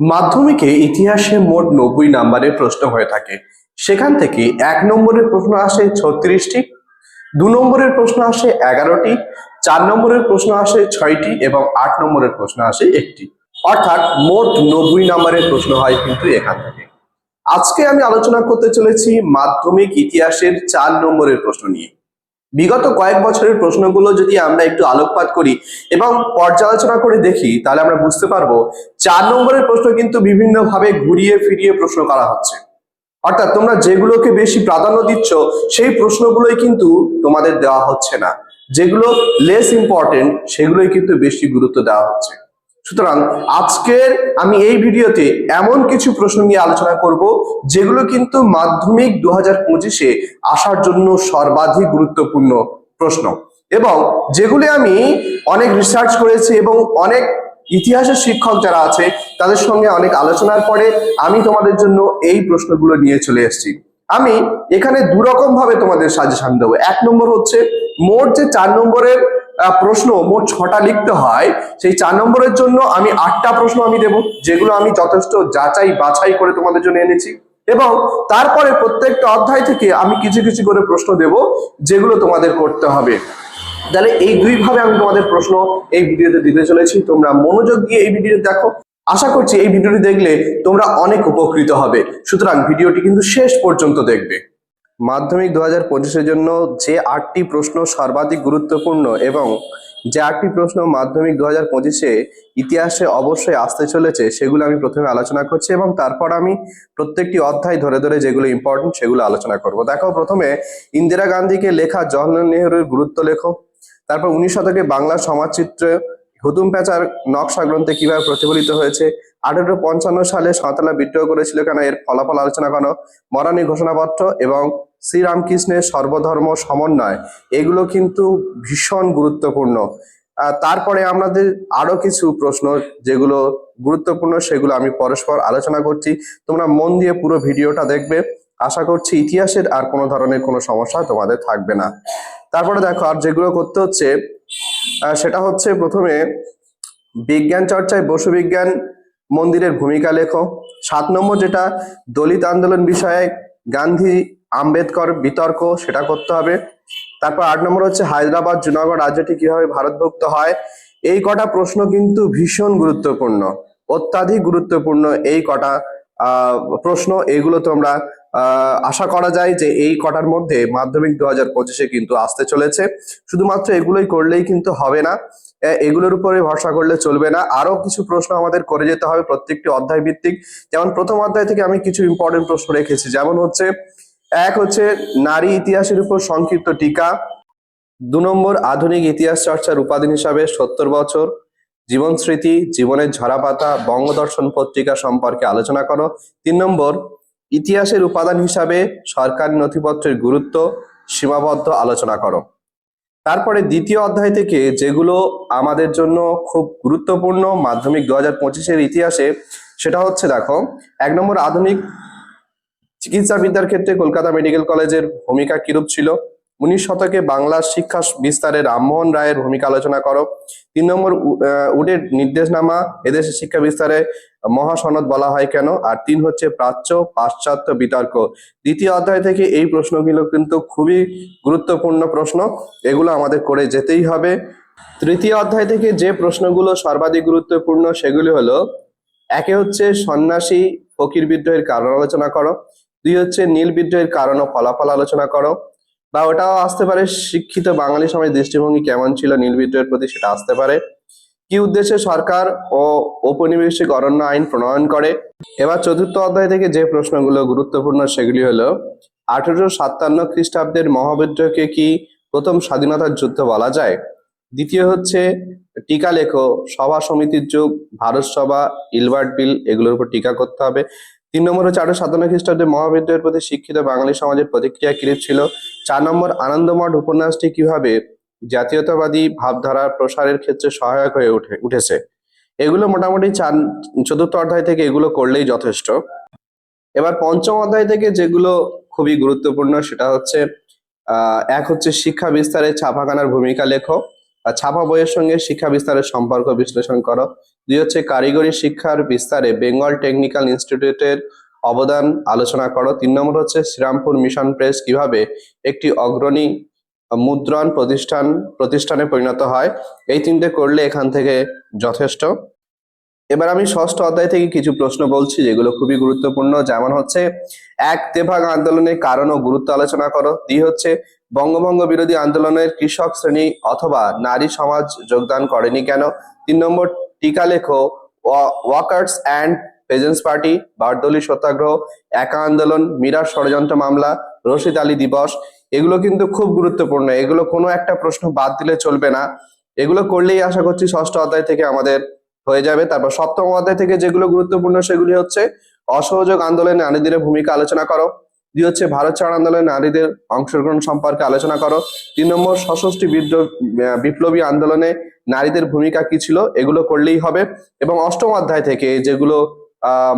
মাধ্যমিকে ইতিহাসে মোট নব্বই নাম্বারের প্রশ্ন হয়ে থাকে। সেখান থেকে এক নম্বরের প্রশ্ন আসে ছত্রিশটি, দু নম্বরের প্রশ্ন আসে এগারোটি, চার নম্বরের প্রশ্ন আসে ছয়টি এবং আট নম্বরের প্রশ্ন আসে একটি। অর্থাৎ মোট নব্বই নাম্বারের প্রশ্ন হয় কিন্তু এখান থেকে। আজকে আমি আলোচনা করতে চলেছি মাধ্যমিক ইতিহাসের চার নম্বরের প্রশ্ন নিয়ে। বিগত কয়েক বছরের প্রশ্নগুলো যদি আমরা একটু আলোকপাত করি এবং পর্যালোচনা করে দেখি, তাহলে আমরা বুঝতে পারব চার নম্বরের প্রশ্ন কিন্তু বিভিন্নভাবে ঘুরিয়ে ফিরিয়ে প্রশ্ন করা হচ্ছে। অর্থাৎ তোমরা যেগুলোকে বেশি প্রাধান্য দিচ্ছ, সেই প্রশ্নগুলোই কিন্তু তোমাদের দেওয়া হচ্ছে না। যেগুলো লেস ইম্পর্টেন্ট সেগুলোই কিন্তু বেশি গুরুত্ব দেওয়া হচ্ছে। সুতরাং আজকের আমি এই ভিডিওতে এমন কিছু প্রশ্ন নিয়ে আলোচনা করব, যেগুলো কিন্তু মাধ্যমিক দু হাজার পঁচিশে আসার জন্য সর্বাধিক গুরুত্বপূর্ণ প্রশ্ন। এবং যেগুলি আমি অনেক রিসার্চ করেছি এবং অনেক ইতিহাসের শিক্ষক যারা আছে, তাদের সঙ্গে অনেক আলোচনার পরে আমি তোমাদের জন্য এই প্রশ্নগুলো নিয়ে চলে এসেছি। আমি এখানে দু রকম ভাবে তোমাদের সাজেশন দেবো। এক নম্বর হচ্ছে, মোট যে চার নম্বরের প্রশ্ন মোট ছটা লিখতে হয়। সেই চার নম্বরের জন্য আমি আটটা প্রশ্ন আমি দেব, যেগুলো আমি যথেষ্ট যাচাই বাছাই করে তোমাদের জন্য এনেছি। এবং তারপরে প্রত্যেকটা অধ্যায় থেকে আমি কিছু কিছু করে প্রশ্ন দেব, যেগুলো তোমাদের করতে হবে। তাহলে এই দুই ভাবে আমি তোমাদের প্রশ্ন এই ভিডিওতে দিতে চলেছি। তোমরা মনোযোগ দিয়ে এই ভিডিও দেখো। আশা করছি এই ভিডিওটি দেখলে তোমরা অনেক উপকৃত হবে। সুতরাং ভিডিওটি কিন্তু শেষ পর্যন্ত দেখবে। মাধ্যমিক দু হাজার পঁচিশের জন্য যে আটটি প্রশ্ন সর্বাধিক গুরুত্বপূর্ণ এবং যে আটটি প্রশ্ন মাধ্যমিক দু হাজার পঁচিশে ইতিহাসে অবশ্যই আসতে চলেছে, সেগুলো আমি প্রথমে আলোচনা করছি এবং তারপর আমি প্রত্যেকটি অধ্যায় ধরে ধরে যেগুলো ইম্পর্টেন্ট সেগুলো আলোচনা করব। দেখো, প্রথমে ইন্দিরা গান্ধীকে লেখা জওহরলাল নেহরুর গুরুত্ব লেখো। তারপর উনিশ শতকে বাংলা সমাজচিত্র হুতুম প্যাচার নকশা গ্রন্থে কীভাবে প্রতিফলিত হয়েছে, আঠারোশো পঞ্চান্ন সালে সাঁওতালা বিদ্রোহ করেছিল কেন, এর ফলাফল আলোচনা কেন মরানি ঘোষণাপত্র এবং শ্রীরামকৃষ্ণের সর্বধর্ম সমন্বয়, এগুলো কিন্তু ভীষণ গুরুত্বপূর্ণ। তারপরে আমাদের আরও কিছু প্রশ্ন যেগুলো গুরুত্বপূর্ণ, সেগুলো আমি পরস্পর আলোচনা করছি। তোমরা মন দিয়ে পুরো ভিডিওটা দেখবে। আশা করছি ইতিহাসের আর কোনো ধরনের কোনো সমস্যা তোমাদের থাকবে না। তারপরে দেখো, আর যেগুলো করতে হচ্ছে সেটা হচ্ছে প্রথমে বিজ্ঞান চর্চায় বসু বিজ্ঞান মন্দিরের ভূমিকা লেখো। সাত নম্বর যেটা, দলিত আন্দোলন বিষয়ে গান্ধী আম্বেদকর বিতর্ক সেটা করতে হবে। তারপর আট নম্বর হচ্ছে হায়দ্রাবাদ, জুনাগড় রাজ্যটি কীভাবে ভারতভুক্ত হয়? এই কটা প্রশ্ন কিন্তু ভীষণ গুরুত্বপূর্ণ, অত্যাধিক গুরুত্বপূর্ণ এই কটা প্রশ্ন। এগুলো তোমরা আশা করা যায় যে এই কটার মধ্যে মাধ্যমিক দু হাজার পঁচিশে কিন্তু আসতে চলেছে। শুধুমাত্র এগুলোই করলেই কিন্তু হবে না। এগুলোর উপরে ভরসা করলে চলবে না। আরও কিছু প্রশ্ন আমাদের করে যেতে হবে প্রত্যেকটি অধ্যায় ভিত্তিক যেমন প্রথম অধ্যায় থেকে আমি কিছু ইম্পর্টেন্ট প্রশ্ন রেখেছি। যেমন হচ্ছে এক হচ্ছে নারী ইতিহাসের উপর সংক্ষিপ্ত টিকা, দু নম্বর আধুনিক ইতিহাস চর্চার উপাদান হিসাবে সত্তর বছর, জীবন স্মৃতি, জীবনের ঝরাপাতা বঙ্গদর্শন পত্রিকা সম্পর্কে আলোচনা করো। তিন নম্বর, ইতিহাসের উপাদান হিসাবে সরকারি নথিপত্রের গুরুত্ব, সীমাবদ্ধ আলোচনা করো। তারপরে দ্বিতীয় অধ্যায় থেকে যেগুলো আমাদের জন্য খুব গুরুত্বপূর্ণ মাধ্যমিক দু হাজার পঁচিশের ইতিহাসে, সেটা হচ্ছে দেখো, এক নম্বর আধুনিক চিকিৎসা বিদ্যার ক্ষেত্রে কলকাতা মেডিকেল কলেজের ভূমিকা কিরূপ ছিল? উনিশ শতকে বাংলার শিক্ষা বিস্তারে রামমোহন রায়ের ভূমিকা আলোচনা করো। তিন নম্বর উডের নির্দেশনামা, এদেশে শিক্ষা বিস্তারে মহাসনদ বলা হয় কেন? আর তিন হচ্ছে প্রাচ্য পাশ্চাত্য বিতর্ক। দ্বিতীয় অধ্যায় থেকে এই প্রশ্নগুলো কিন্তু খুবই গুরুত্বপূর্ণ প্রশ্ন। এগুলো আমাদের করে যেতেই হবে। তৃতীয় অধ্যায় থেকে যে প্রশ্নগুলো সর্বাধিক গুরুত্বপূর্ণ সেগুলি হলো, একে হচ্ছে সন্ন্যাসী ফকির বিদ্রোহের কারণ আলোচনা করো। দুই হচ্ছে নীল বিদ্রোহের কারণ ও ফলাফল আলোচনা করো। বা ওটাও আসতে পারে, শিক্ষিত বাঙালি সমাজ দৃষ্টিভঙ্গি কেমন ছিল নীল বিদ্রোহের প্রতি সেটা আসতে পারে। কি উদ্দেশ্যে সরকার ও ঔপনিবেশিক অরণ্য আইন প্রণয়ন করে? এবার চতুর্থ অধ্যায় থেকে যে প্রশ্নগুলো গুরুত্বপূর্ণ সেগুলি হলো, আঠেরোশো সাতান্ন খ্রিস্টাব্দের মহাবিদ্রোহকে কি প্রথম স্বাধীনতার যুদ্ধ বলা যায়? দ্বিতীয় হচ্ছে, টিকা লেখো, সভা সমিতির যুগ, ভারত সভা, ইলবার্ট বিল, এগুলোর উপর টিকা করতে হবে। তিন নম্বর হচ্ছে আঠারো সাতান্ন খ্রিস্টাব্দে মহাবিদ্রোহের প্রতি শিক্ষিত বাঙালি সমাজের প্রতিক্রিয়া কিরূপ ছিল? চার নম্বর আনন্দমঠ উপন্যাসটি কীভাবে জাতীয়তাবাদী ভাবধারার প্রসারের ক্ষেত্রে সহায়ক হয়ে উঠে, উঠেছে? এগুলো মোটামুটি চার, চতুর্থ অধ্যায় থেকে এগুলো করলেই যথেষ্ট। এবার পঞ্চম অধ্যায় থেকে যেগুলো খুবই গুরুত্বপূর্ণ সেটা হচ্ছে এক হচ্ছে শিক্ষা বিস্তারে ছাপাখানার ভূমিকা লেখো। আর ছাপা বইয়ের সঙ্গে শিক্ষা বিস্তারের সম্পর্ক বিশ্লেষণ করো। দুই হচ্ছে কারিগরি শিক্ষার বিস্তারে বেঙ্গল টেকনিক্যাল ইনস্টিটিউটের অবদান আলোচনা করো। তিন নম্বর হচ্ছে শ্রীরামপুর মিশন প্রেস কীভাবে একটি অগ্রণী মুদ্রণ প্রতিষ্ঠান, প্রতিষ্ঠানে পরিণত হয়। এই তিনটে করলে এখান থেকে যথেষ্ট। এবার আমি ষষ্ঠ অধ্যায় থেকে কিছু প্রশ্ন বলছি যেগুলো খুবই গুরুত্বপূর্ণ। যেমন হচ্ছে, এক তেভাগ আন্দোলনের কারণ ও গুরুত্ব আলোচনা করো। দুই হচ্ছে বঙ্গভঙ্গ বিরোধী আন্দোলনের কৃষক শ্রেণি অথবা নারী সমাজ যোগদান করেনি কেন? তিন নম্বর টিকা লেখো workers and peasants party, Bardoli Satyagraha, Eka আন্দোলন মিরার ষড়যন্ত্র মামলা, রশিদ আলী দিবস, এগুলো কিন্তু খুব গুরুত্বপূর্ণ। এগুলো কোনো একটা প্রশ্ন বাদ দিলে চলবে না। এগুলো করলেই আশা করছি ষষ্ঠ অধ্যায় থেকে আমাদের হয়ে যাবে। তারপর সপ্তম অধ্যায় থেকে যেগুলো গুরুত্বপূর্ণ সেগুলি হচ্ছে, অসহযোগ আন্দোলনে নারীদের ভূমিকা আলোচনা করো। দুই হচ্ছে ভারত ছাড় আন্দোলনে নারীদের অংশগ্রহণ সম্পর্কে আলোচনা করো। তিন নম্বর, সশস্ত্রী বিপ্লবী আন্দোলনে নারীদের ভূমিকা কি ছিল? এগুলো করলেই হবে। এবং অষ্টম অধ্যায় থেকে যেগুলো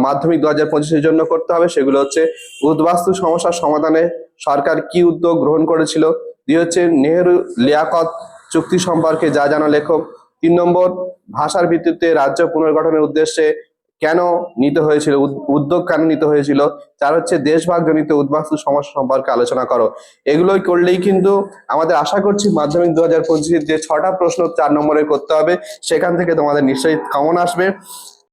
মাধ্যমিক দু হাজার পঁচিশের জন্য করতে হবে, সেগুলো হচ্ছে উদ্বাস্তু সমস্যার সমাধানে সরকার কি উদ্যোগ গ্রহণ করেছিল। দুই হচ্ছে নেহেরু লিয়াকত চুক্তি সম্পর্কে যা জানা লেখক। তিন নম্বর, ভাষার ভিত্তিতে রাজ্য পুনর্গঠনের উদ্দেশ্যে কেন নিতে হয়েছিল? উদ্যোগ কেন নিতে হয়েছিল? তার হচ্ছে দেশভাগ জনিত উদ্বাস্তু সমস্যা সম্পর্কে আলোচনা করো। এগুলোই করলেই কিন্তু আমাদের আশা করছি মাধ্যমিক দু হাজার পঁচিশের যে ছটা প্রশ্ন, চার নম্বরে করতে হবে। সেখান থেকে তোমাদের নিশ্চয়ই কমন আসবে।